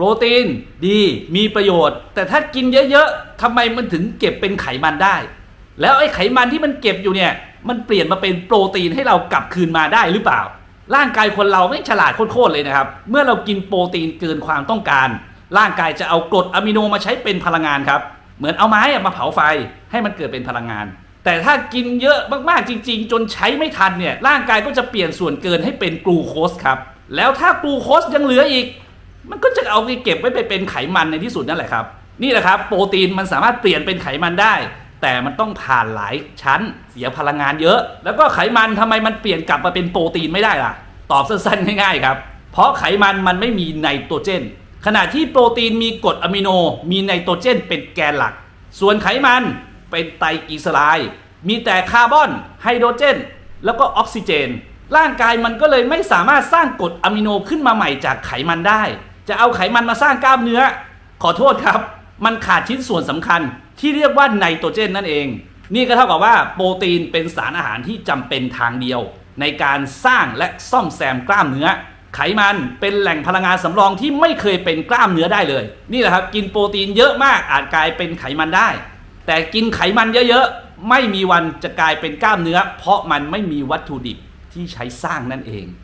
โปรตีนดีมีประโยชน์ แต่ถ้ากินเยอะๆทำไมมันถึงเก็บเป็นไขมันได้ แล้วไอ้ไขมันที่มันเก็บอยู่เนี่ยมันเปลี่ยนมาเป็นโปรตีนให้เรากลับคืนมาได้หรือเปล่า ร่างกายคนเราไม่ฉลาดโคตรเลยนะครับ เมื่อเรากินโปรตีนเกินความต้องการ ร่างกายจะเอากรดอะมิโนมาใช้เป็นพลังงานครับ เหมือนเอาไม้มาเผาไฟให้มันเกิดเป็นพลังงาน แต่ถ้ากินเยอะมากๆจริง ๆ จนใช้ไม่ทันเนี่ยร่างกายก็จะเปลี่ยนส่วนเกินให้เป็นกลูโคสครับแล้วถ้ากลูโคสยังเหลืออีก มันก็จะเอาไปเก็บไว้ไปเป็นไขมันในที่สุดนั่นแหละครับ นี่แหละครับ โปรตีนมันสามารถเปลี่ยนเป็นไขมันได้ แต่มันต้องผ่านหลายชั้นเสียพลังงานเยอะ แล้วก็ไขมันทำไมมันเปลี่ยนกลับมาเป็นโปรตีนไม่ได้ล่ะ ตอบสั้นๆง่ายๆครับ เพราะไขมันมันไม่มีไนโตรเจน ขณะที่โปรตีนมีกรดอะมิโน มีไนโตรเจน เป็นแกนหลัก ส่วนไขมันเป็นไตรกลีเซอไรด์มีแต่คาร์บอนไฮโดรเจน แล้วก็ออกซิเจน ร่างกายมันก็เลยไม่สามารถสร้างกรดอะมิโนขึ้นมาใหม่จากไขมันได้ จะเอาไขมันมาสร้างกล้ามเนื้อ ขอโทษครับ มันขาดชิ้นส่วนสำคัญที่เรียกว่าไนโตรเจนนั่นเอง นี่ก็เท่ากับว่าโปรตีนเป็นสารอาหารที่จำเป็นทางเดียว ในการสร้างและซ่อมแซมกล้ามเนื้อ ไขมันเป็นแหล่งพลังงานสำรองที่ไม่เคยเป็นกล้ามเนื้อได้เลย นี่แหละครับกินโปรตีนเยอะมากอาจกลายเป็นไขมันได้ แต่กินไขมันเยอะๆไม่มีวันจะกลายเป็นกล้ามเนื้อ เพราะมันไม่มีวัตถุดิบที่ใช้สร้างนั่นเอง